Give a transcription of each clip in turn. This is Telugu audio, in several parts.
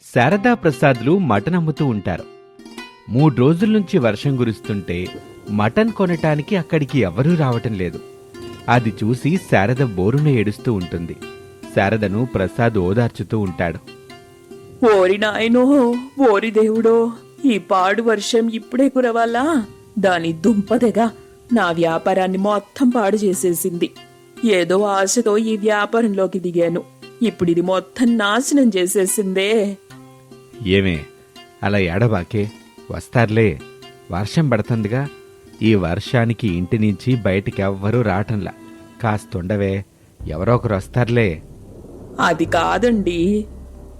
శారదా ప్రసాద్లు మటన్ అమ్ముతూ ఉంటారు. మూడు రోజుల నుంచి వర్షం కురుస్తుంటే మటన్ కొనటానికి అక్కడికి ఎవరూ రావటం లేదు. అది చూసి శారద బోరున ఏడుస్తూ ఉంటుంది. శారదను ప్రసాద్ ఓదార్చుతూ ఉంటాడు. ఓరి నాయనో ఓరి దేవుడో ఈ పాడు వర్షం ఇప్పుడే కురవాలా? దాని దుంపదెగా నా వ్యాపారాన్ని మొత్తం పాడు చేసేసింది. ఏదో ఆశతో ఈ వ్యాపారంలోకి దిగాను. ఇప్పుడు ఇది మొత్తం నాశనం చేసేసిందే. ఏమే? అలా ఏడబాకే? వస్తారులే. వర్షం పడుతుందిగా. ఈ వర్షానికి ఇంటి నుంచి బయటికి ఎవ్వరూ రావటంలా కాస్తుండవే. ఎవరో ఒకరు వస్తారులే. అది కాదండి.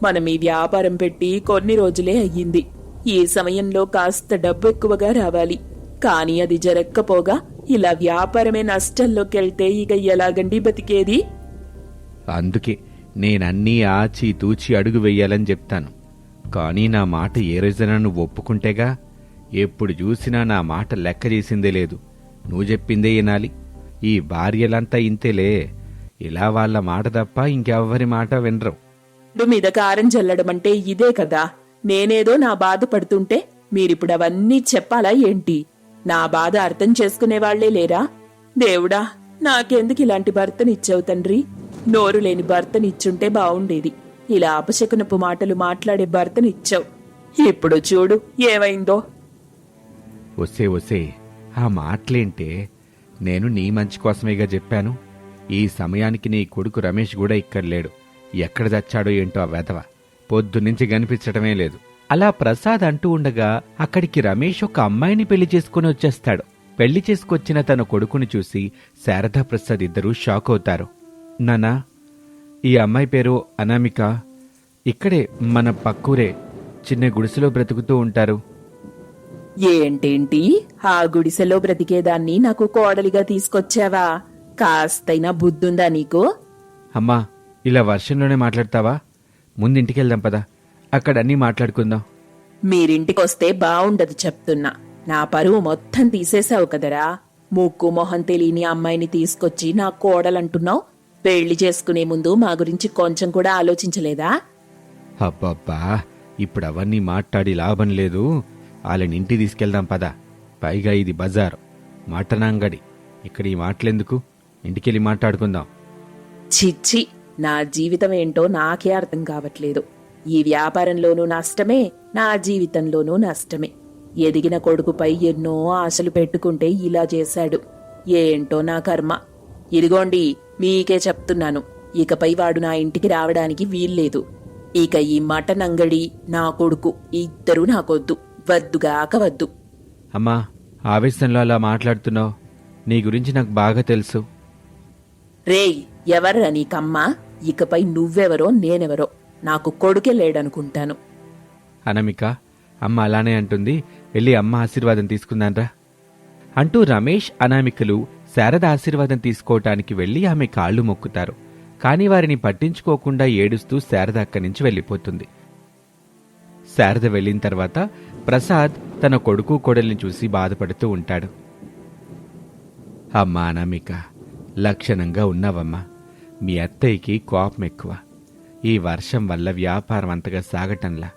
మనం ఈ వ్యాపారం పెట్టి కొన్ని రోజులే అయ్యింది. ఈ సమయంలో కాస్త డబ్బు ఎక్కువగా రావాలి. కానీ అది జరక్కపోగా ఇలా వ్యాపారమే నష్టంలోకెళ్తే ఇక ఎలాగండి బతికేది? అందుకే నేనన్నీ ఆచి తూచి అడుగు వెయ్యాలని చెప్తాను. కానీ నా మాట ఏ రోజున నువ్వు ఒప్పుకుంటేగా? ఎప్పుడు చూసినా నా మాట లెక్క చేసిందే లేదు. నువ్వు చెప్పిందే వినాలి. ఈ భార్యలంతా ఇంతేలే. ఇలా వాళ్ళ మాట తప్ప ఇంకెవ్వరి మాట వినరు. మీద కారం చల్లడం అంటే ఇదే కదా. నేనేదో నా బాధ పడుతుంటే మీరిప్పుడు అవన్నీ చెప్పాలా ఏంటి? నా బాధ అర్థం చేసుకునేవాళ్ళే లేరా? దేవుడా నాకెందుకు ఇలాంటి భర్తనిచ్చావు తండ్రి? నోరు లేని భర్తనిచ్చుంటే బావుండేది. ఇలా అపశకునపు మాటలు మాట్లాడే భర్తనిచ్చావు. ఇప్పుడు చూడు ఏమైందో? వసే వసే ఆ మాటలేంటే నేను నీ మంచి కోసమేగా చెప్పాను. ఈ సమయానికి నీ కొడుకు రమేష్ కూడా ఇక్కడ లేడు ఎక్కడ చచ్చాడో ఏంటో ఆ వెధవ. పొద్దున్నుంచి కనిపించటమే లేదు. అలా ప్రసాద్ అంటూ ఉండగా అక్కడికి రమేష్ ఒక అమ్మాయిని పెళ్ళి చేసుకుని వచ్చేస్తాడు. పెళ్ళి చేసుకొచ్చిన తన కొడుకుని చూసి శారదా ప్రసాద్ ఇద్దరూ షాక్ అవుతారు. నానా ఈ అమ్మాయి పేరు అనామిక. ఇక్కడే మన పక్కూరే చిన్న గుడిసెలో బ్రతుకుతూ ఉంటారు. ఏంటేంటి? ఆ గుడిసెలో బ్రతికేదాన్ని నాకు కోడలిగా తీసుకొచ్చావా? కాస్తైనా బుద్ధుందా నీకు? అమ్మా ఇలా వర్షంలోనే మాట్లాడతావా? ముందు ఇంటికి వెళ్దాం పదా. అక్కడ అన్నీ మాట్లాడుకుందాం. మీరింటికొస్తే బావుండదు చెప్తున్నా. నా పరువు మొత్తం తీసేశావు కదరా. ముక్కు మొహం తెలియని అమ్మాయిని తీసుకొచ్చి నా కోడలంటున్నావు? పెళ్ళి చేసుకునే ముందు మా గురించి కొంచెం కూడా ఆలోచించలేదా? అబ్బబ్బా ఇప్పుడు అవన్నీ మాట్లాడి లాభం లేదు. వాళ్ళని ఇంటి తీసుకెళ్దాం పదా. పైగా ఇది బజార్ మటన్ అంగడి ఇక్కడ ఈ మాటలెందుకు? ఇంటికెళ్ళి మాట్లాడుకుందాం. చిచ్చి నా జీవితం ఏంటో నాకే అర్థం కావట్లేదు. ఈ వ్యాపారంలోనూ నష్టమే నా జీవితంలోనూ నష్టమే. ఎదిగిన కొడుకుపై ఎన్నో ఆశలు పెట్టుకుంటే ఇలా చేశాడు. ఏంటో నా కర్మ. ఇదిగోండి మీకే చెప్తున్నాను. ఇకపై వాడు నా ఇంటికి రావడానికి వీల్లేదు. ఇక ఈ మటన్ అంగడి నా కొడుకు ఇద్దరూ నాకొద్దు. వద్దుగాక వద్దు. అమ్మా ఆవేశంలో అలా మాట్లాడుతున్నావు. నీ గురించి నాకు బాగా తెలుసు. రేయ్ ఎవర్రా నీకమ్మా? ఇకపై నువ్వెవరో నేనెవరో. నాకు కొడుకే లేడనుకుంటాను. అనమిక అమ్మ అలానే అంటుంది. వెళ్ళి అమ్మ ఆశీర్వాదం తీసుకుందాన్రా అంటూ రమేష్ అనామికలు శారద ఆశీర్వాదం తీసుకోవటానికి వెళ్ళి ఆమె కాళ్ళు మొక్కుతారు. కాని వారిని పట్టించుకోకుండా ఏడుస్తూ శారద అక్కడి నుంచి వెళ్ళిపోతుంది. శారద వెళ్ళిన తర్వాత ప్రసాద్ తన కొడుకు కొడల్ని చూసి బాధపడుతూ ఉంటాడు. అమ్మా అనామిక లక్షణంగా ఉన్నావమ్మా. మీ అత్తయ్యకి కోపం ఎక్కువ. ఈ వర్షం వల్ల వ్యాపారం అంతగా సాగటంలా.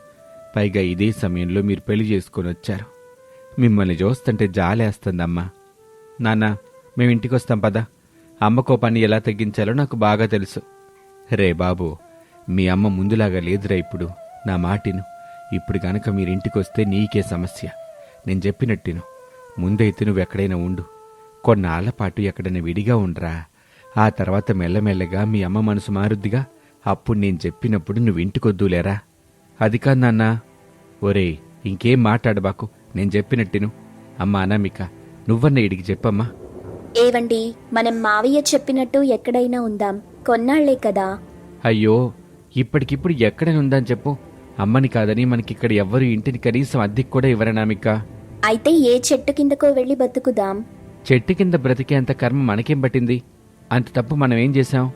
పైగా ఇదే సమయంలో మీరు పెళ్ళి చేసుకొని వచ్చారు. మిమ్మల్ని చూస్తుంటే జాలేస్తుందమ్మా. నాన్న మేము ఇంటికి వస్తాం పదా. అమ్మకో పని ఎలా తగ్గించాలో నాకు బాగా తెలుసు. రే బాబు మీ అమ్మ ముందులాగా లేదురా ఇప్పుడు. నా మాటిను ఇప్పుడు గనక మీరింటికి వస్తే నీకే సమస్య. నేను చెప్పినట్టిను ముందైతే నువ్వు ఎక్కడైనా ఉండు. కొన్నాళ్ళపాటు ఎక్కడైనా విడిగా ఉండరా. ఆ తర్వాత మెల్లమెల్లగా మీ అమ్మ మనసు మారుద్దిగా. అప్పుడు నేను చెప్పినప్పుడు నువ్వు ఇంటికొద్దులేరా అది కాదు నాన్న. ఒరేయ్ ఇంకేం మాట్లాడబాకు. నేను చెప్పినట్టును అమ్మా అనామిక నువ్వన్న ఇడికి చెప్పమ్మా. ఏవండి మనం మావయ్య చెప్పినట్టు ఎక్కడైనా ఉందాం కొన్నాళ్ళే కదా. అయ్యో ఇప్పటికిప్పుడు ఎక్కడైనా ఉందని చెప్పు. అమ్మని కాదని మనకిక్కడ ఎవ్వరు ఇంటిని కనీసం అద్దెకి కూడా ఇవ్వరనామిక అయితే ఏ చెట్టు కిందకో వెళ్ళి బతుకుదాం. చెట్టు కింద బ్రతికేంత కర్మ మనకేం పట్టింది? అంత తప్పు మనం ఏం చేశాం?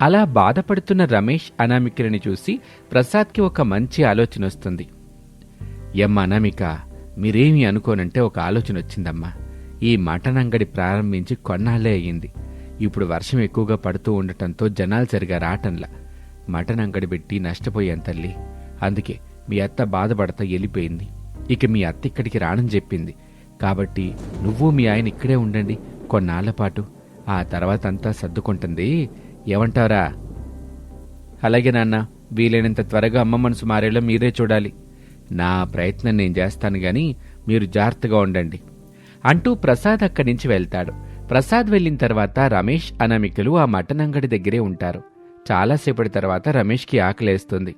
అలా బాధపడుతున్న రమేష్ అనామికలని చూసి ప్రసాద్కి ఒక మంచి ఆలోచన వస్తుంది ఎమ్మ అనామిక మీరేమీ అనుకోనంటే ఒక ఆలోచన వచ్చిందమ్మా ఈ మటన్ అంగడి ప్రారంభించి కొన్నాళ్ళే అయ్యింది. ఇప్పుడు వర్షం ఎక్కువగా పడుతూ ఉండటంతో జనాలు సరిగా రావటంలా మటన్ అంగడి పెట్టి నష్టపోయాను తల్లి. అందుకే మీ అత్త బాధపడతా వెళ్ళిపోయింది ఇక మీ అత్త ఇక్కడికి రానని చెప్పింది. కాబట్టి నువ్వు మీ ఆయన ఇక్కడే ఉండండి కొన్నాళ్ళ పాటు. ఆ తర్వాత అంతా సర్దుకుంటుంది. ఏమంటారా అలాగే నాన్న వీలైనంత త్వరగా అమ్మ మనసు మారేలా మీరే చూడాలి. నా ప్రయత్నం నేను చేస్తాను గాని మీరు జాగ్రత్తగా ఉండండి. అంటూ ప్రసాద్ అక్కడి నుంచి వెళ్తాడు. ప్రసాద్ వెళ్ళిన తర్వాత రమేష్ అనామికలు ఆ మటన్ అంగడి దగ్గరే ఉంటారు. చాలాసేపటి తర్వాత రమేష్కి ఆకలేస్తుంది.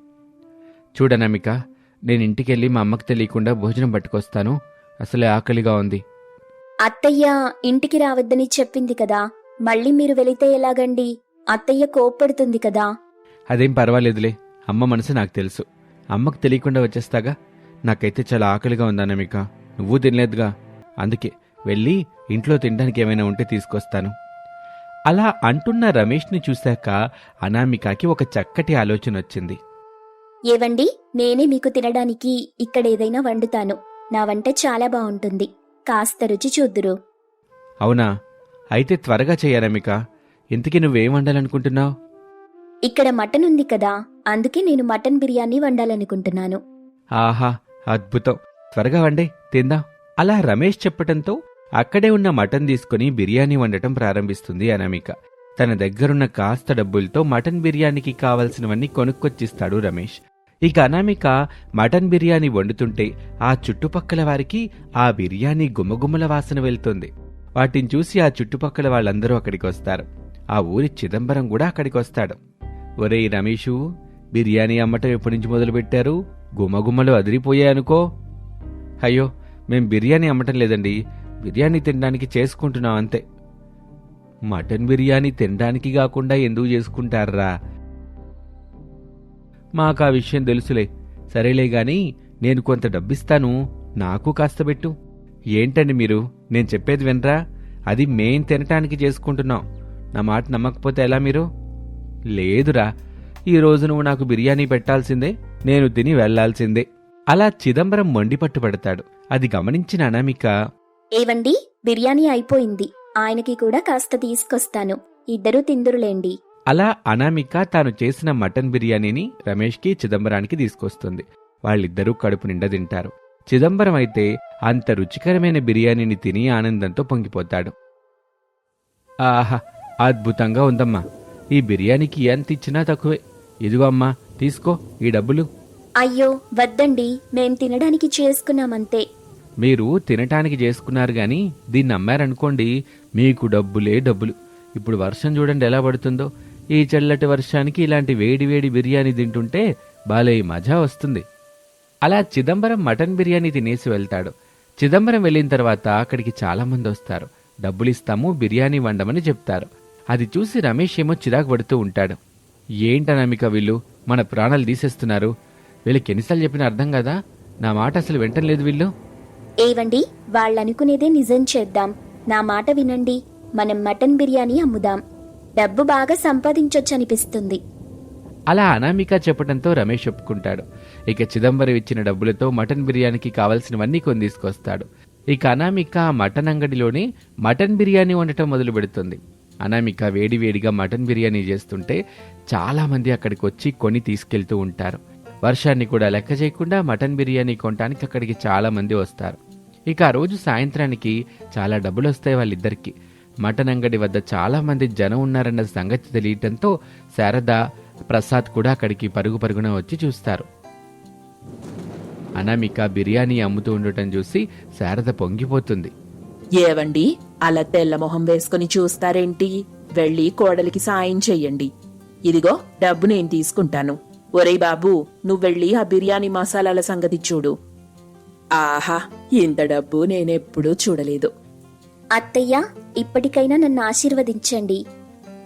చూడనామిక నేను ఇంటికెళ్ళి మా అమ్మకి తెలియకుండా భోజనం పట్టుకొస్తాను. అసలే ఆకలిగా ఉంది. అత్తయ్య ఇంటికి రావద్దని చెప్పింది కదా. మళ్ళీ మీరు వెళితే ఎలాగండి? అత్తయ్య కోప్పడుతుంది కదా. అదేం పర్వాలేదులే. అమ్మ మనసు నాకు తెలుసు. అమ్మకు తెలియకుండా వచ్చేస్తాగా? నాకైతే చాలా ఆకలిగా ఉందన్నమిక నువ్వు తినలేదుగా? అందుకే వెళ్ళి ఇంట్లో తినడానికి ఏమైనా ఉంటే తీసుకొస్తాను. అలా అంటున్న రమేష్ని చూశాక అనామికకి ఒక చక్కటి ఆలోచన వచ్చింది. ఏవండి నేనే మీకు తినడానికి ఇక్కడ ఏదైనా వండుతాను. నా వంట చాలా బాగుంటుంది. కాస్త రుచి చూద్దురు. అవునా? అయితే త్వరగా చెయ్యనమిక ఇంతకీ నువ్వేం వండాలనుకుంటున్నావు? ఇక్కడ మటన్ ఉంది కదా అందుకే నేను మటన్ బిర్యానీ వండాలనుకుంటున్నాను. ఆహా అద్భుతం. త్వరగా వండే తిందాం. అలా రమేష్ చెప్పటంతో అక్కడే ఉన్న మటన్ తీసుకుని బిర్యానీ వండటం ప్రారంభిస్తుంది అనామిక. తన దగ్గరున్న కాస్త డబ్బులతో మటన్ బిర్యానీకి కావలసినవన్నీ కొనుక్కొచ్చిస్తాడు రమేష్. ఇక అనామిక మటన్ బిర్యానీ వండుతుంటే ఆ చుట్టుపక్కల వారికి ఆ బిర్యానీ గుమగుమల వాసన వెళ్తుంది. వాటిని చూసి ఆ చుట్టుపక్కల వాళ్ళందరూ అక్కడికి వస్తారు. ఆ ఊరి చిదంబరం కూడా అక్కడికి వస్తాడు. ఒరేయ్ రమేషు బిర్యానీ అమ్మటం ఎప్పటి నుంచి మొదలుపెట్టారు? గుమగుమలు అదిరిపోయాయనుకో. అయ్యో మేం బిర్యానీ అమ్మటం లేదండి. బిర్యానీ తినడానికి చేసుకుంటున్నాం అంతే. మటన్ బిర్యానీ తినడానికి కాకుండా ఎందుకు చేసుకుంటారా? మాకు ఆ విషయం తెలుసులే. సరేలే గాని నేను కొంత డబ్బిస్తాను. నాకు కాస్త పెట్టు. ఏంటండి మీరు? నేను చెప్పేది వినరా? అది మేం తినటానికి చేసుకుంటున్నాం. నా మాట నమ్మకపోతే ఎలా మీరు? లేదురా. ఈ నువ్వు నాకు బిర్యానీ పెట్టాల్సిందే నేను తిని వెళ్ళాల్సిందే అలా చిదంబరం మొండిపట్టు పెడతాడు అది గమనించిన అనామిక ఏవండి బిర్యానీ అయిపోయింది. ఆయనకి కూడా కాస్త తీసుకొస్తాను. ఇద్దరూ తిందురులేండి. అలా అనామిక తాను చేసిన మటన్ బిర్యానీని రమేష్కి చిదంబరానికి తీసుకొస్తుంది. వాళ్ళిద్దరూ కడుపు నిండా తింటారు. చిదంబరం అయితే అంత రుచికరమైన బిర్యానీని తిని ఆనందంతో పొంగిపోతాడు. ఆహా అద్భుతంగా ఉందమ్మా. ఈ బిర్యానీకి ఎంత ఇచ్చినా తక్కువే. ఇదిగో అమ్మా తీసుకో ఈ డబ్బులు. అయ్యో వద్దండి మేం తినడానికి చేసుకున్నామంతే. మీరు తినటానికి చేసుకున్నారు గాని దీన్ని అమ్మారనుకోండి మీకు డబ్బులే డబ్బులు. ఇప్పుడు వర్షం చూడండి ఎలా పడుతుందో. ఈ చల్లటి వర్షానికి ఇలాంటి వేడి వేడి బిర్యానీ తింటుంటే బాలే మజా వస్తుంది. అలా చిదంబరం మటన్ బిర్యానీ తినేసి వెళ్తాడు. చిదంబరం వెళ్ళిన తర్వాత అక్కడికి చాలా మంది వస్తారు. డబ్బులిస్తాము బిర్యానీ వండమని చెప్తారు. అది చూసి రమేష్ ఏమో చిరాకు పడుతూ ఉంటాడు. ఏంటనమిక వీళ్ళు? మన ప్రాణాలు తీసేస్తున్నారు. వీళ్ళకి ఎన్నిసార్లు చెప్పినా అర్థం కదా? నా మాట అసలు వింటం వీళ్ళు. ఏవండి వాళ్ళనుకునేదే నిజం చేద్దాం. నా మాట వినండి మనం మటన్ బిర్యానీ అమ్ముదాం. డబ్బు బాగా సంపాదించొచ్చనిపిస్తుంది. అలా అనామిక చెప్పడంతో రమేష్ ఒప్పుకుంటాడు. ఇక చిదంబరం ఇచ్చిన డబ్బులతో మటన్ బిర్యానీకి కావలసినవన్నీ కొని తీసుకొస్తాడు. ఇక అనామిక మటన్ అంగడిలోనే మటన్ బిర్యానీ వండటం మొదలు పెడుతుంది. అనామిక వేడివేడిగా మటన్ బిర్యానీ చేస్తుంటే చాలా మంది అక్కడికి వచ్చి కొని తీసుకెళ్తూ ఉంటారు. వర్షాన్ని కూడా లెక్క చేయకుండా మటన్ బిర్యానీ కొనడానికి అక్కడికి చాలామంది వస్తారు. ఇక ఆ రోజు సాయంత్రానికి చాలా డబ్బులు వస్తాయి వాళ్ళిద్దరికి. మటన్ అంగడి వద్ద చాలామంది జనం ఉన్నారన్న సంగతి తెలియటంతో శారద ప్రసాద్ కూడా అక్కడికి పరుగు పరుగున వచ్చి చూస్తారు. అనామిక బిర్యానీ అమ్ముతూ ఉండటం చూసి శారద పొంగిపోతుంది. ఏవండి? అలా తెల్ల మొహం వేసుకుని చూస్తారేంటి? వెళ్ళి కోడలికి సాయం చెయ్యండి. ఇదిగో డబ్బు నేను తీసుకుంటాను. ఒరేయ్ బాబు నువ్వెళ్ళి ఆ బిర్యానీ మసాలాల సంగతి చూడు. ఆహా ఇంత డబ్బు నేనెప్పుడూ చూడలేదు. అత్తయ్య ఇప్పటికైనా నన్ను ఆశీర్వదించండి.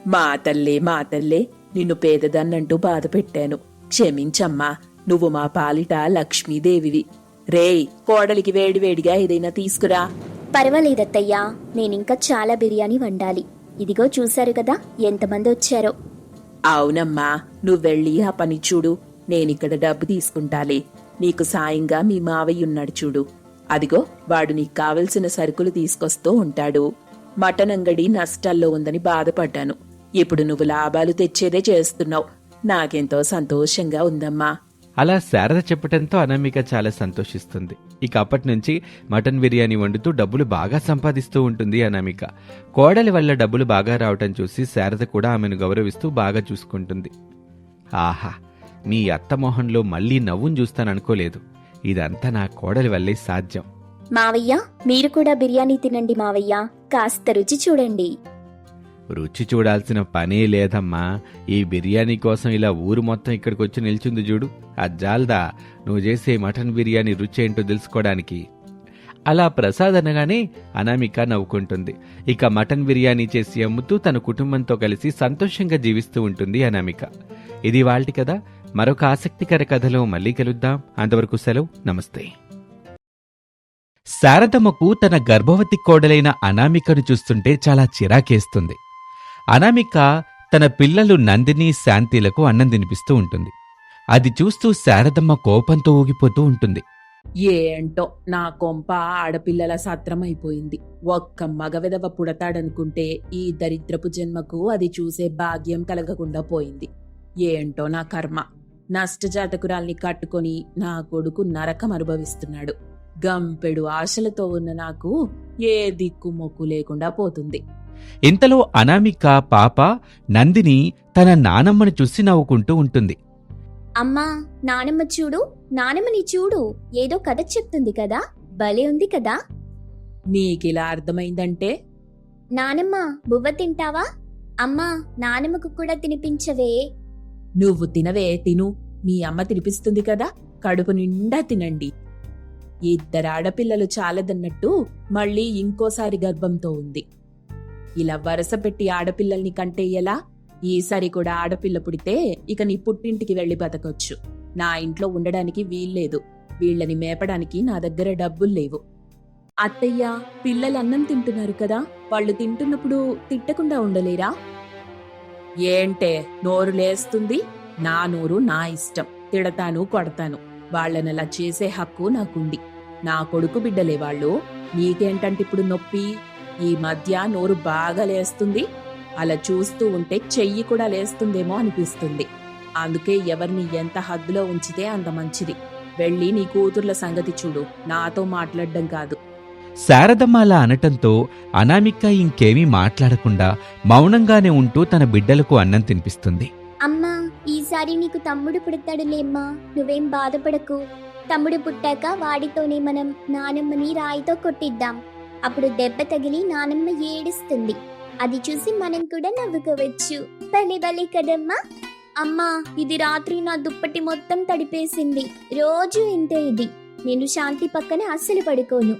మా తల్లే మా తల్లే నిన్ను పేదదన్నంటూ బాధ పెట్టాను. క్షమించమ్మా నువ్వు మా పాలిట లక్ష్మీదేవివి. రేయ్ కోడలికి వేడివేడిగా ఏదైనా తీసుకురా. పర్వాలేదత్తయ్యా నేనింకా చాలా బిర్యానీ వండాలి. ఇదిగో చూశారు కదా ఎంతమంది వచ్చారో. అవునమ్మా నువ్వెళ్ళి ఆ పని చూడు. నేనిక్కడ డబ్బు తీసుకుంటాలే. నీకు సాయంగా మీ మావయ్య ఉన్నాడు చూడు. అదిగో వాడు నీకు కావలసిన సరుకులు తీసుకొస్తూ ఉంటాడు. మటన్ అంగడి నష్టాల్లో ఉందని బాధపడ్డాను. ఇప్పుడు నువ్వు లాభాలు తెచ్చేదే చేస్తున్నావు. నాకెంతో సంతోషంగా ఉందమ్మా. అలా శారద చెప్పటంతో అనామిక చాలా సంతోషిస్తుంది. ఇక అప్పటి నుంచి మటన్ బిర్యానీ వండుతూ డబ్బులు బాగా సంపాదిస్తూ ఉంటుంది అనామిక. కోడలి వల్ల డబ్బులు బాగా రావటం చూసి శారద కూడా ఆమెను గౌరవిస్తూ బాగా చూసుకుంటుంది. ఆహా మీ అత్తమోహన్లో మళ్ళీ నవ్వును చూస్తాననుకోలేదు ఇదంతా నా కోడలి వల్లే సాధ్యం. మావయ్య మీరు కూడా బిర్యానీ తినండి మావయ్య. కాస్త రుచి చూడండి. రుచి చూడాల్సిన పనే లేదమ్మా. ఈ బిర్యానీ కోసం ఇలా ఊరు మొత్తం ఇక్కడికి వచ్చి నిల్చుంది చూడు. ఆ జాల్దా నువ్వు చేసే మటన్ బిర్యానీ రుచి ఏంటో తెలుసుకోవడానికి. అలా ప్రసాద్ అనగానే అనామిక నవ్వుకుంటుంది. ఇక మటన్ బిర్యానీ చేసి అమ్ముతూ తన కుటుంబంతో కలిసి సంతోషంగా జీవిస్తూ ఉంటుంది అనామిక. ఇది వాళ్ళటి కదా మరొక ఆసక్తికర కథలో మళ్ళీ కలుద్దాం. అంతవరకు సెలవు. నమస్తే. శారదమ్మకు తన గర్భవతి కోడలైన అనామికను చూస్తుంటే చాలా చిరాకేస్తుంది. అనామిక తన పిల్లలు నందిని శాంతిలకు అన్నం తినిపిస్తూ ఉంటుంది. అది చూస్తూ శారదమ్మ కోపంతో ఊగిపోతూ ఉంటుంది. ఏంటో నా కొంప ఆడపిల్లల సత్రమైపోయింది. ఒక్క మగవిధవ పుడతాడనుకుంటే ఈ దరిద్రపు జన్మకు అది చూసే భాగ్యం కలగకుండా పోయింది. ఏంటో నా కర్మ. నష్టజాతకురాల్ని కట్టుకొని నా కొడుకు నరకం అనుభవిస్తున్నాడు. గంపెడు ఆశలతో ఉన్న నాకు ఏ దిక్కు మొక్కు లేకుండా పోతుంది. ఇంతలో అనామిక పాప నందిని తన నానమ్మను చూసి నవ్వుకుంటూ ఉంటుంది. అమ్మా నానమ్మ చూడు నానమ్మని చూడు ఏదో కథ చెప్తుంది కదా భలే ఉంది కదా. నీకిలా అర్థమైందంటే? నానమ్మ బువ్వ తింటావా? అమ్మా నానమ్మకు కూడా తినిపించవే. నువ్వు తినవే తిను. మీ అమ్మ తినిపిస్తుంది కదా కడుపు నిండా తినండి. ఇద్దరు ఆడపిల్లలు చాలదన్నట్టు మళ్ళీ ఇంకోసారి గర్భంతో ఉంది. ఇలా వరుస పెట్టి ఆడపిల్లల్ని కంటే ఎలా ఈసారి కూడా ఆడపిల్ల పుడితే ఇక నీ పుట్టింటికి వెళ్ళి బతకొచ్చు. నా ఇంట్లో ఉండడానికి వీల్లేదు. వీళ్ళని మేపడానికి నా దగ్గర డబ్బులు లేవు. అత్తయ్య పిల్లలు అన్నం తింటున్నారు కదా? వాళ్ళు తింటున్నప్పుడు తిట్టకుండా ఉండలేరా? ఏంటే నోరు లేస్తుంది? నా నోరు నా ఇష్టం. తిడతాను కొడతాను. వాళ్ళనలా చేసే హక్కు నాకుంది. నా కొడుకు బిడ్డలే వాళ్ళు. నీకేంటంటే ఇప్పుడు నొప్పి? ఈ మధ్య నోరు బాగా లేస్తుంది. అలా చూస్తూ ఉంటే చెయ్యి కూడా లేస్తుందేమో అనిపిస్తుంది. అందుకే ఎవరిని ఎంత హద్దులో ఉంచితే అంత మంచిది. వెళ్ళి నీ కూతుర్ల సంగతి చూడు. నాతో మాట్లాడడం కాదు. శారదమ్మ అలా అనటంతో అనామిక ఇంకేమీ మాట్లాడకుండా మౌనంగానే ఉంటూ తన బిడ్డలకు అన్నం తినిపిస్తుంది. అమ్మా ఈసారి నీకు తమ్ముడు పుడతాడులేమ్మా. నువ్వేం బాధపడకు. తమ్ముడు పుట్టాక వాడితోనే మనం నానమ్మని రాయితో కొట్టిద్దాం. అప్పుడు దెబ్బ తగిలి నానమ్మ ఏడుస్తుంది. అది చూసి మనం కూడా నవ్వుకోవచ్చు. భలే భలే కదమ్మా. అమ్మా ఇది రాత్రి నా దుప్పటి మొత్తం తడిపేసింది. రోజు ఇంతే ఇది. నేను శాంతి పక్కన అస్సలు పడుకోను!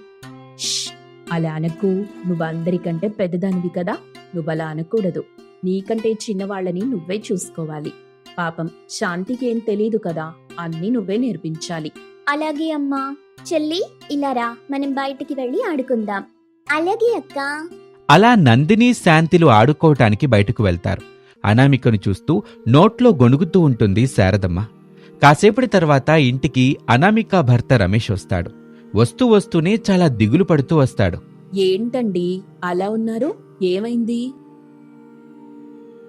అలా అనకు. నువ్వందరికంటే పెద్దదానివి కదా. నువ్వలా అనకూడదు. నీకంటే చిన్నవాళ్ళని నువ్వే చూసుకోవాలి. పాపం శాంతికి ఏం తెలీదు కదా. అన్నీ నువ్వే నేర్పించాలి. అలాగే అమ్మా. చెల్లి ఇలా రా. మనం బయటికి వెళ్ళి ఆడుకుందాం. అలాగే అక్క. అలా నందిని శాంతిలు ఆడుకోవటానికి బయటకు వెళ్తారు. అనామికను చూస్తూ నోట్లో గొణుగుతూ ఉంటుంది శారదమ్మ. కాసేపటి తర్వాత ఇంటికి అనామిక భర్త రమేష్ వస్తాడు. వస్తూ వస్తూనే చాలా దిగులు పడుతూ వస్తాడు. ఏంటండి? అలా ఉన్నారు? ఏమైంది?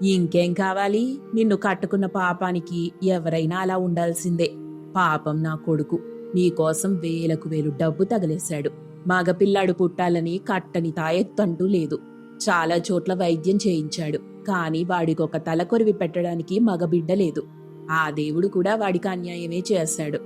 ఇంకేం కావాలి? నిన్ను కట్టుకున్న పాపానికి ఎవరైనా అలా ఉండాల్సిందే. పాపం నా కొడుకు. నీకోసం వేలకు వేలు డబ్బు తగలేశాడు. మగపిల్లాడు పుట్టాలని కట్టని తాయెత్తంటూ లేదు. చాలా చోట్ల వైద్యం చేయించాడు. కాని వాడికొక తలకొరివి పెట్టడానికి మగబిడ్డ లేదు. ఆ దేవుడు కూడా వాడికి అన్యాయమే చేశాడు.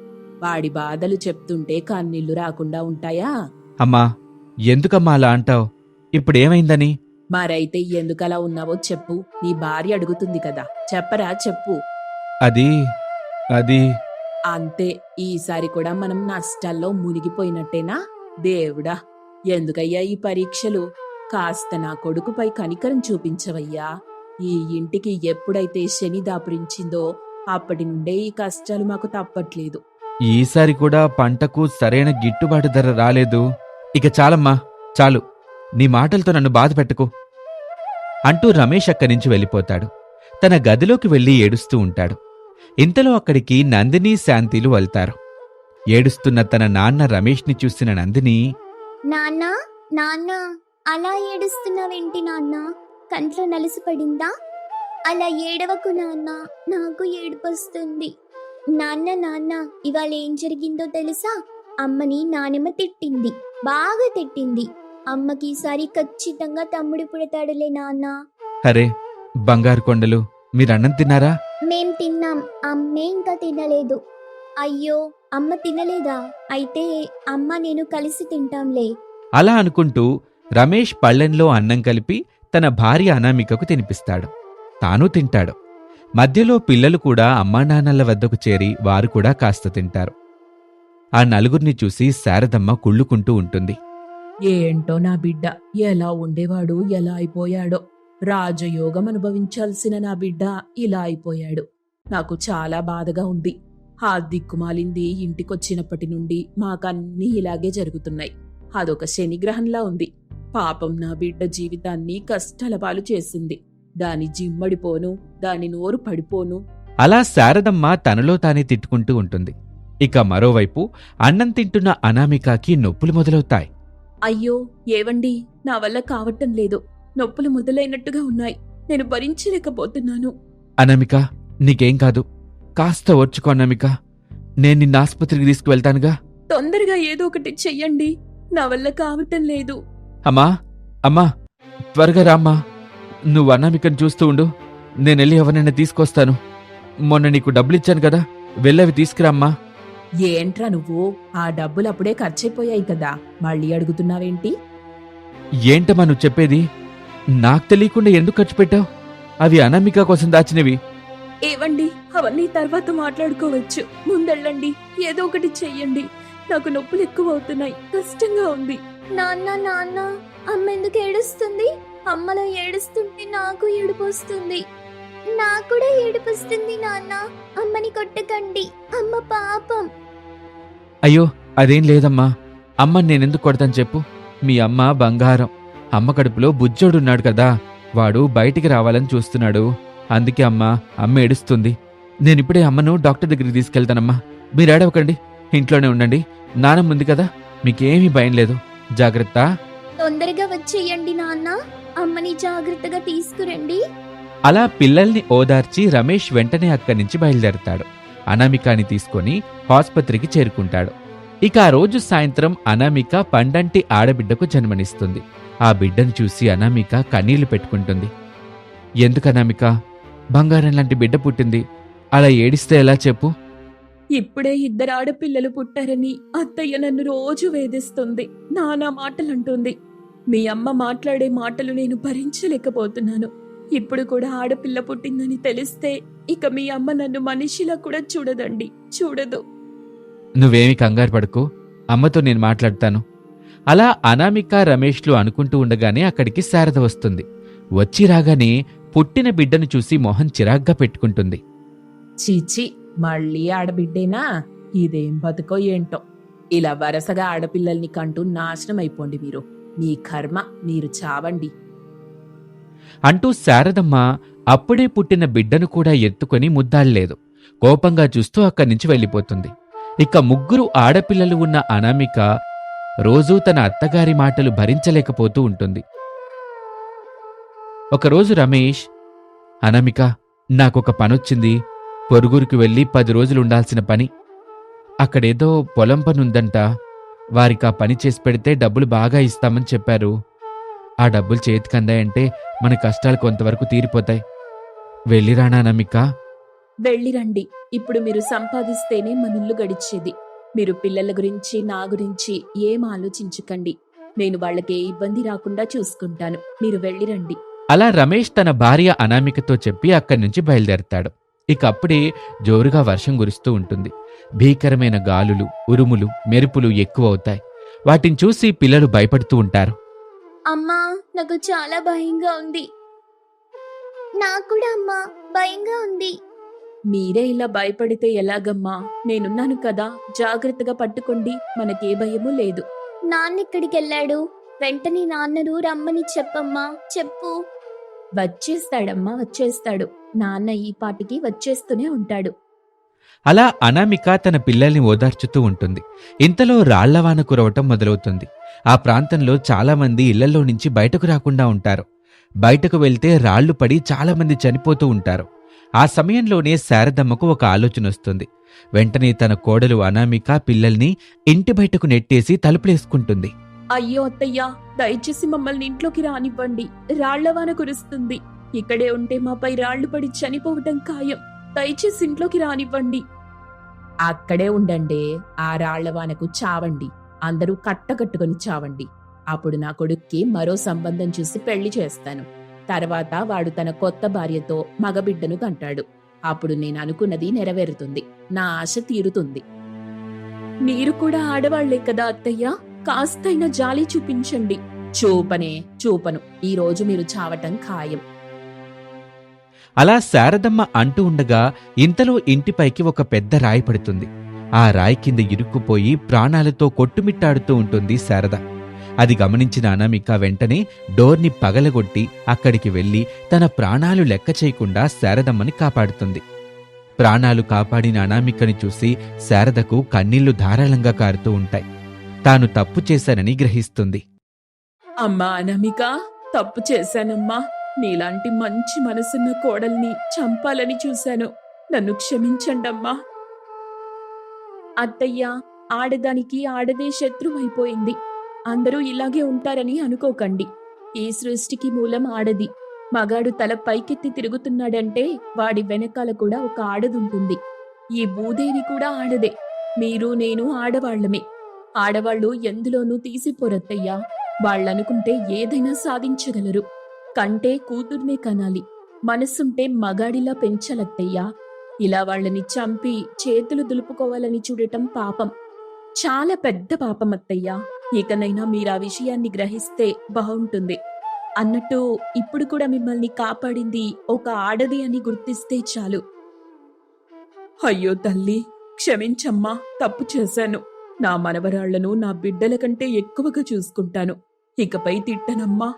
వాడి బాధలు చెప్తుంటే కన్నీళ్ళు రాకుండా ఉంటాయా? అమ్మా ఎందుకమ్మా అలా అంటావు? ఇప్పుడేమైందని? మరైతే ఎందుకలా ఉన్నావో చెప్పు. నీ భార్య అడుగుతుంది కదా. చెప్పరా చెప్పు. అది అది. అంతే. ఈసారి కూడా మనం నష్టాల్లో మునిగిపోయినట్టేనా? దేవుడా ఎందుకయ్యా ఈ పరీక్షలు? కాస్త నా కొడుకుపై కనికరం చూపించవయ్యా. ఈ ఇంటికి ఎప్పుడైతే శని దాపురించిందో అప్పటి నుండే ఈ కష్టాలు మాకు తప్పట్లేదు. ఈసారి కూడా పంటకు సరైన గిట్టుబాటు ధర రాలేదు. ఇక చాలమ్మా చాలు. నీ మాటలతో నన్ను బాధ పెట్టకు. అంటూ రమేష్ అక్కడి నుంచి వెళ్ళిపోతాడు. తన గదిలోకి వెళ్ళి ఏడుస్తూ ఉంటాడు. ఇంతలో అక్కడికి నందిని శాంతిలు వెళ్తారు. ఏడుస్తున్న తన నాన్న రమేష్ని చూసిన నందిని నాన్న నాన్న అలా ఏడుస్తున్నావేంటి నాన్న? కంట్లో నలుసు పడిందా అలా ఏడవకు నాన్న నాకు ఏడుపొస్తుంది. నాన్న నాన్న ఇవాళ ఏం జరిగిందో తెలుసా? అమ్మని నానమ్మ తిట్టింది బాగా తిట్టింది. అమ్మకి ఈసారి ఖచ్చితంగా తమ్ముడు పుడతాడులే నాన్న. అరే బంగారు కొండలు మీరు అన్నం తిన్నారా? మేం తిన్నాం అమ్మే ఇంకా తినలేదు. అయ్యో అమ్మ తినలేదా? అయితే అమ్మ నేను కలిసి తింటాంలే. అలా అనుకుంటూ రమేష్ పళ్ళెంలో అన్నం కలిపి తన భార్య అనామికకు తినిపిస్తాడు. తాను తింటాడు. మధ్యలో పిల్లలు కూడా అమ్మానాన్నల వద్దకు చేరి వారు కూడా కాస్త తింటారు. ఆ నలుగురిని చూసి శారదమ్మ కుళ్ళుకుంటూ ఉంటుంది. ఏంటో నా బిడ్డ ఎలా ఉండేవాడు ఎలా అయిపోయాడో. రాజయోగం అనుభవించాల్సిన నా బిడ్డ ఇలా అయిపోయాడు. నాకు చాలా బాధగా ఉంది. ఆ దిక్కుమాలింది ఇంటికొచ్చినప్పటి నుండి మాకన్నీ ఇలాగే జరుగుతున్నాయి. అదొక శనిగ్రహంలా ఉంది. పాపం నా బిడ్డ జీవితాన్ని కష్టాల పాలు చేసింది. దాని జిమ్మడిపోను దాని నోరు పడిపోను. అలా శారదమ్మ తనలో తానే తిట్టుకుంటూ ఉంటుంది. ఇక మరోవైపు అన్నం తింటున్న అనామికకి నొప్పులు మొదలవుతాయి. అయ్యో ఏవండి? నా వల్ల కావటం లేదు. నొప్పులు మొదలైనట్టుగా ఉన్నాయి. నేను భరించలేకపోతున్నాను. అనామిక నీకేం కాదు. కాస్త ఓర్చుకో అనామిక నేను నిన్న ఆసుపత్రికి తీసుకువెళ్తానుగా. తొందరగా ఏదో ఒకటి చెయ్యండి. నా వల్ల కావటం లేదు. అమ్మా అమ్మా త్వరగా రామ్మా. నువ్వు అనామికను చూస్తూ ఉండు. నేను వెళ్ళి ఎవరినైనా తీసుకొస్తాను. మొన్న నీకు డబ్బులిచ్చాను కదా వెళ్ళవి తీసుకురామ్మా. ఏంట్రా నువ్వు? ఆ డబ్బులు అప్పుడే ఖర్చయిపోయాయి కదా. మళ్ళీ అడుగుతున్నావేంటి? ఏంటమ్మా నువ్వు చెప్పేది? నాకు తెలియకుండా ఎందుకు ఖర్చు పెట్టావు? అవి అనామిక కోసం దాచినవి. ఏవండి? అవన్నీ తర్వాత మాట్లాడుకోవచ్చు. ముందెళ్ళండి. ఏదో ఒకటి చెయ్యండి. నాకు నొప్పులు ఎక్కువ అవుతున్నాయి కష్టంగా ఉంది. నాన్న నాన్న అమ్మ ఎందుకు ఏడుస్తుంది? అమ్మలో ఏడుస్తుంటే నాకు ఏడుపు వస్తుంది. నాకు కూడా ఏడుపు వస్తుంది నాన్న. అమ్మని కొట్టకండి. అమ్మ పాపం. అయ్యో అదేం లేదమ్మా. అమ్మ నేనెందుకు కొడతాను చెప్పు. మీ అమ్మ బంగారం. అమ్మ కడుపులో బుజ్జోడున్నాడు కదా. వాడు బయటికి రావాలని చూస్తున్నాడు. అందుకే అమ్మ అమ్మ ఏడుస్తుంది. నేనిప్పుడే అమ్మను డాక్టర్ దగ్గరికి తీసుకెళ్తానమ్మా. మీరు ఏడవకండి. ఇంట్లోనే ఉండండి. నానమ్మ ఉంది కదా మీకేమీ భయం లేదు. జాగ్రత్త. తొందరగా వచ్చేయండి నాన్న. అమ్మని జాగ్రత్తగా తీసుకురండి. అలా పిల్లల్ని ఓదార్చి రమేష్ వెంటనే అక్కడి నుంచి బయలుదేరతాడు. అనామికాని తీసుకొని ఆస్పత్రికి చేరుకుంటాడు. ఇక ఆ రోజు సాయంత్రం అనామిక పండంటి ఆడబిడ్డకు జన్మనిస్తుంది. ఆ బిడ్డను చూసి అనామిక కన్నీళ్ళు పెట్టుకుంటుంది. ఎందుకు అనామిక బంగారం లాంటి బిడ్డ పుట్టింది. అలా ఏడిస్తే ఎలా చెప్పు? ఇప్పుడే ఇద్దరు ఆడపిల్లలు పుట్టారని అత్తయ్య నన్ను రోజు వేధిస్తుంది. నానా మాటలంటుంది. మీ అమ్మ మాట్లాడే మాటలు నేను భరించలేకపోతున్నాను. ఇప్పుడు కూడా ఆడపిల్ల పుట్టిందని తెలిస్తే ఇక మీ అమ్మ నన్ను మనిషిలా కూడా చూడదండి. చూడదు. నువ్వేమి కంగారు పడకు. అమ్మతో నేను మాట్లాడతాను. అలా అనామిక రమేష్లు అనుకుంటూ ఉండగానే అక్కడికి శారద వస్తుంది. వచ్చి రాగానే పుట్టిన బిడ్డను చూసి మొహం చిరాగ్గా పెట్టుకుంటుంది. చీచి మళ్ళీ ఆడబిడ్డేనా? ఇదేం బతుకో ఏంటో? ఇలా వరసగా ఆడపిల్లల్ని కంటూ నాశనం అయిపోండి మీరు. మీ కర్మ మీరు చావండి. అంటూ శారదమ్మ అప్పుడే పుట్టిన బిడ్డను కూడా ఎత్తుకొని ముద్దాడలేదు. కోపంగా చూస్తూ అక్కడి నుంచి వెళ్ళిపోతుంది. ఇక ముగ్గురు ఆడపిల్లలు ఉన్న అనామిక రోజూ తన అత్తగారి మాటలు భరించలేకపోతూ ఉంటుంది. ఒకరోజు రమేష్ అనామిక నాకొక పనొచ్చింది. పొరుగురికి వెళ్ళి పది రోజులు ఉండాల్సిన పని. అక్కడేదో పొలం పని ఉందంట వారికి ఆ పని చేసి పెడితే డబ్బులు బాగా ఇస్తామని చెప్పారు. ఆ డబ్బులు చేతికి అందాయంటే మన కష్టాలు కొంతవరకు తీరిపోతాయి. వెళ్ళిరానా నమిక వెళ్ళిరండి ఇప్పుడు మీరు సంపాదిస్తేనే మన ఇల్లు గడిచేది. మీరు పిల్లల గురించి నా గురించి ఏం ఆలోచించకండి. నేను వాళ్ళకి ఏ ఇబ్బంది రాకుండా చూసుకుంటాను. మీరు వెళ్ళిరండి అలా రమేష్ తన భార్య అనామికతో చెప్పి అక్కడి నుంచి బయలుదేరతాడు. ఇక అప్పుడే జోరుగా వర్షం కురుస్తూ ఉంటుంది. భీకరమైన గాలులు ఉరుములు మెరుపులు ఎక్కువవుతాయి వాటిని చూసి పిల్లలు భయపడుతూ ఉంటారు. అమ్మా నాకు చాలా భయంగా ఉంది. నాకు కూడా అమ్మా భయంగా ఉంది. మీరే ఇలా భయపడితే ఎలాగమ్మా? నేనున్నాను కదా జాగ్రత్తగా పట్టుకోండి మనకే భయము లేదు. నాన్న ఎక్కడికి వెళ్ళాడు వెంటనే నాన్నను రమ్మని చెప్పమ్మా చెప్పు. వచ్చేస్తాడమ్మా వచ్చేస్తాడు. నాన్న ఈ పాటికి వచ్చేస్తూనే ఉంటాడు. అలా అనామిక తన పిల్లల్ని ఓదార్చుతూ ఉంటుంది. ఇంతలో రాళ్ళవాన కురవటం మొదలవుతుంది. ఆ ప్రాంతంలో చాలామంది ఇళ్ళలో నుంచి బయటకు రాకుండా ఉంటారు. బయటకు వెళ్తే రాళ్ళు పడి చాలామంది చనిపోతూ ఉంటారు. ఆ సమయంలోనే శారదమ్మకు ఒక ఆలోచన వస్తుంది. వెంటనే తన కోడలు అనామిక పిల్లల్ని ఇంటి బయటకు నెట్టేసి తలుపులేసుకుంటుంది. అయ్యో అత్తయ్యా దయచేసి మమ్మల్ని ఇంట్లోకి రానివ్వండి. రాళ్ళవాన కురుస్తుంది. ఇక్కడే ఉంటే మాపై రాళ్ళు పడి చనిపోవటం ఖాయం. దయచేసి ఇంట్లోకి రానివ్వండి. అక్కడే ఉండండి ఆ రాళ్ళవానకు చావండి. అందరూ కట్టకట్టుకొని చావండి. అప్పుడు నా కొడుక్కి మరో సంబంధం చూసి పెళ్ళి చేస్తాను. తర్వాత వాడు తన కొత్త భార్యతో మగబిడ్డను కంటాడు. అప్పుడు నేను అనుకున్నది నెరవేరుతుంది. నా ఆశ తీరుతుంది. మీరు కూడా ఆడవాళ్ళే కదా అత్తయ్య? కాస్తైన జాలి చూపించండి. చూపనే చూపను. ఈ రోజు మీరు చావటం ఖాయం. అలా శారదమ్మ అంటూ ఉండగా ఇంతలో ఇంటిపైకి ఒక పెద్ద రాయి పడుతుంది. ఆ రాయి కింద ఇరుక్కుపోయి ప్రాణాలతో కొట్టుమిట్టాడుతూ ఉంటుంది శారద. అది గమనించిన అనామిక వెంటనే డోర్ని పగలగొట్టి అక్కడికి వెళ్ళి తన ప్రాణాలు లెక్క చేయకుండా శారదమ్మని కాపాడుతుంది. ప్రాణాలు కాపాడిన అనామికని చూసి శారదకు కన్నీళ్ళు ధారాళంగా కారుతూ ఉంటాయి. తాను తప్పు చేశానని గ్రహిస్తుంది. అమ్మా అనామిక తప్పు చేశానమ్మా. నీలాంటి మంచి మనసున్న కోడల్ని చంపాలని చూశాను. నన్ను క్షమించండమ్మా. అత్తయ్య ఆడదానికి ఆడదే శత్రువైపోయింది. అందరూ ఇలాగే ఉంటారని అనుకోకండి. ఈ సృష్టికి మూలం ఆడది. మగాడు తల పైకెత్తి తిరుగుతున్నాడంటే వాడి వెనకాల కూడా ఒక ఆడదుంటుంది. ఈ భూదేవి కూడా ఆడదే. మీరు నేను ఆడవాళ్ళమే ఆడవాళ్ళు ఎందులోనూ తీసిపోరత్తయ్యా? వాళ్ళనుకుంటే ఏదైనా సాధించగలరు. కంటే కూతుర్నే కనాలి. మనసుంటే మగాడిలా పెంచలత్తయ్యా. ఇలా వాళ్ళని చంపి చేతులు దులుపుకోవాలని చూడటం పాపం. చాలా పెద్ద పాపం అత్తయ్యా ఇకనైనా మీరు ఆ విషయాన్ని గ్రహిస్తే బాగుంటుంది అన్నట్టు ఇప్పుడు కూడా మిమ్మల్ని కాపాడింది ఒక ఆడది అని గుర్తిస్తే చాలు. అయ్యో తల్లి క్షమించమ్మా తప్పు చేశాను. నా మనవరాళ్ళను నా బిడ్డల కంటే ఎక్కువగా చూసుకుంటాను. ఇకపై తిట్టనమ్మా.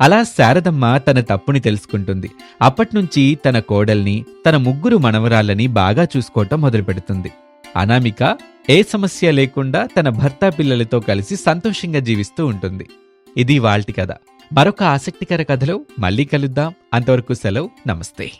అలా శారదమ్మ తన తప్పుని తెలుసుకుంటుంది. అప్పట్నుంచి తన కోడల్ని తన ముగ్గురు మనవరాళ్ళని బాగా చూసుకోవటం మొదలుపెడుతుంది. అనామిక ఏ సమస్య లేకుండా తన భర్త పిల్లలతో కలిసి సంతోషంగా జీవిస్తూ ఉంటుంది. ఇది వాల్టి కథ. మరొక ఆసక్తికర కథలో మళ్ళీ కలుద్దాం. అంతవరకు సెలవు. నమస్తే.